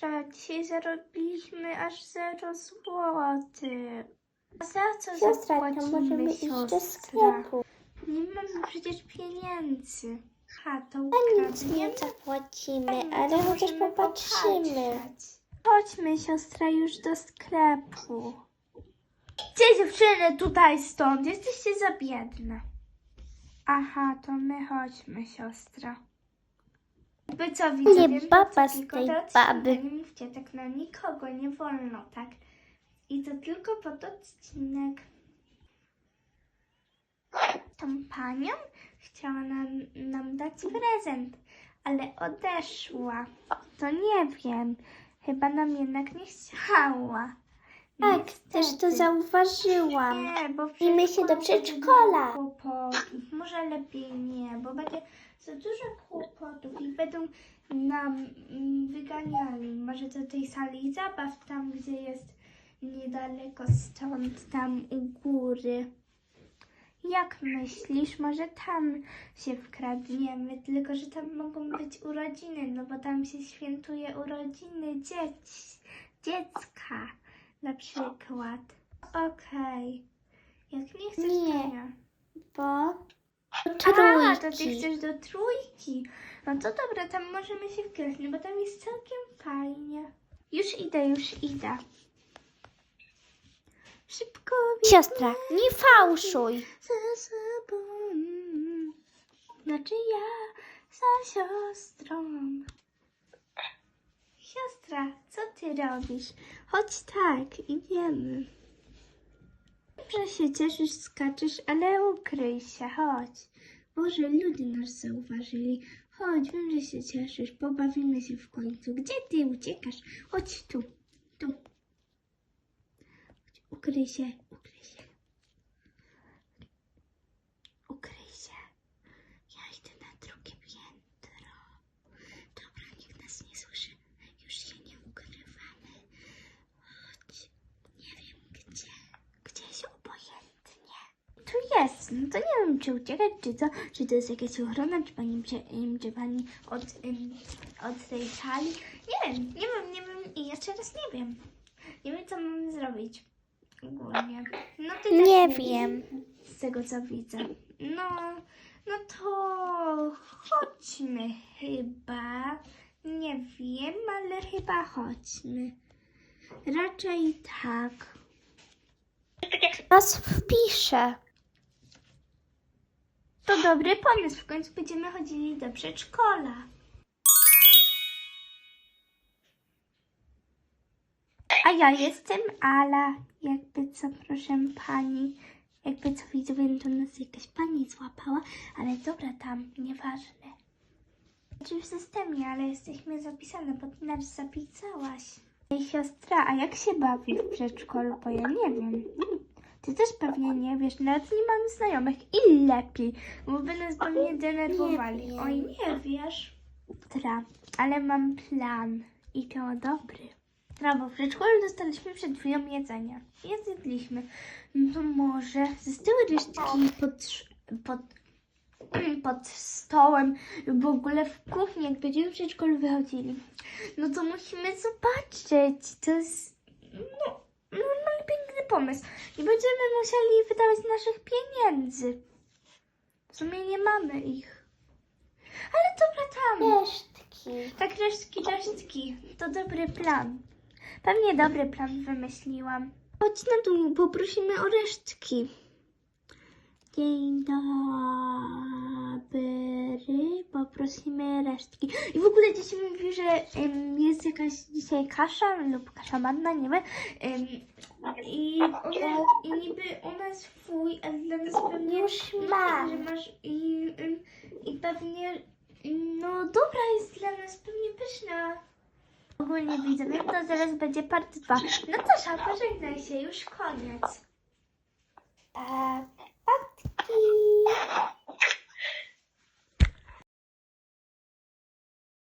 siostra, dzisiaj zarobiliśmy aż 0 złotych. A za co Siostra, to zapłacimy, iść do siostra? sklepu. Nie mamy przecież pieniędzy. Ha, to A nic nie zapłacimy, No ale to chociaż możemy popatrzymy. popatrzeć. Chodźmy, siostra, już do sklepu. Gdzie dziewczyny tutaj stąd? Jesteście za biedne. Aha, to my chodźmy, siostra. By co widzę? Nie baba z tej baby. Nie mówcie tak na nikogo, nie wolno tak. I to tylko pod odcinek. Tą panią chciała nam, nam dać prezent, ale odeszła. To nie wiem. Chyba nam jednak nie chciała. Tak, Niestety. też to zauważyłam. Nie, bo I my się do przedszkola przedszkola. Może lepiej nie, bo będzie za dużo kłopotów i będą nam mm, wyganiali. Może do tej sali zabaw, tam gdzie jest niedaleko stąd, tam u góry. Jak myślisz, może tam się wkradniemy, tylko że tam mogą być urodziny, no bo tam się świętuje urodziny dzieci, dziecka na przykład. Okej. Jak nie chcesz, Nie. to nie. Bo A, to ty trójki. chcesz do trójki. No to dobra, tam możemy się wkraść, no bo tam jest całkiem fajnie. Już idę, już idę. Szybko Siostra, nie fałszuj. ze sobą. Znaczy ja za siostrą. Siostra, co ty robisz? Chodź tak, idziemy. Że się cieszysz, skaczesz, ale ukryj się, chodź. Boże, ludzie nas zauważyli. Chodź, wiem, że się cieszysz, pobawimy się w końcu. Gdzie ty uciekasz? Chodź tu, tu. Ukryj się. Ukryj się. Ja idę na drugie piętro. Dobra, nikt nas nie słyszy. Już się nie ukrywamy. Chodź. Nie wiem gdzie. Gdzieś obojętnie. Tu jest. No to nie wiem, czy uciekać, czy co. Czy to jest jakaś ochrona, czy pani, czy, czy pani od, od tej sali. Nie wiem, nie wiem, nie wiem. I jeszcze raz nie wiem. Nie wiem, co mam zrobić. Ogólnie. No ty też Nie wiem. z tego co widzę. No, no to chodźmy chyba. Nie wiem, ale chyba chodźmy. Raczej tak. Was wpiszę. To dobry pomysł. W końcu będziemy chodzili do przedszkola. A ja jestem Ala. Jakby co, proszę pani. Jakby co widzowie, to nas jakaś pani złapała. Ale dobra, tam, nieważne. Znaczy w systemie, ale jesteśmy zapisane, bo ty nas zapisałaś. Ej siostra, a jak się bawi w przedszkolu? Bo ja nie wiem. Ty też pewnie nie wiesz, nawet nie mamy znajomych. I lepiej, bo by nas pewnie denerwowali. wiem. Oj, nie wiesz. Tra, ale mam plan. I to dobry. Tra, bo w przedszkolu dostaliśmy przed chwilą jedzenia. Je zjedliśmy. No to może zostały resztki pod, pod, pod stołem, w ogóle w kuchni, jak będziemy w przedszkolu wychodzili. No to musimy zobaczyć. To jest no, normalnie piękny pomysł. I będziemy musieli wydawać naszych pieniędzy. W sumie nie mamy ich. Ale dobra tam. Resztki. Tak resztki, resztki. To dobry plan. Pewnie dobry plan wymyśliłam. Chodź na dół, poprosimy o resztki. Dzień dobry, poprosimy resztki. I w ogóle dzieci mówi, że em, jest jakaś dzisiaj kasza lub kasza manna, nie wiem. Em, I, one, I niby ona jest fuj, ale dla nas pewnie Już no, mam. że masz i, em, i pewnie no dobra jest dla nas pewnie pyszna. Ogólnie widzę, wiem, to zaraz będzie part 2. Natasza, pożegnaj się, już koniec. Pa, patki.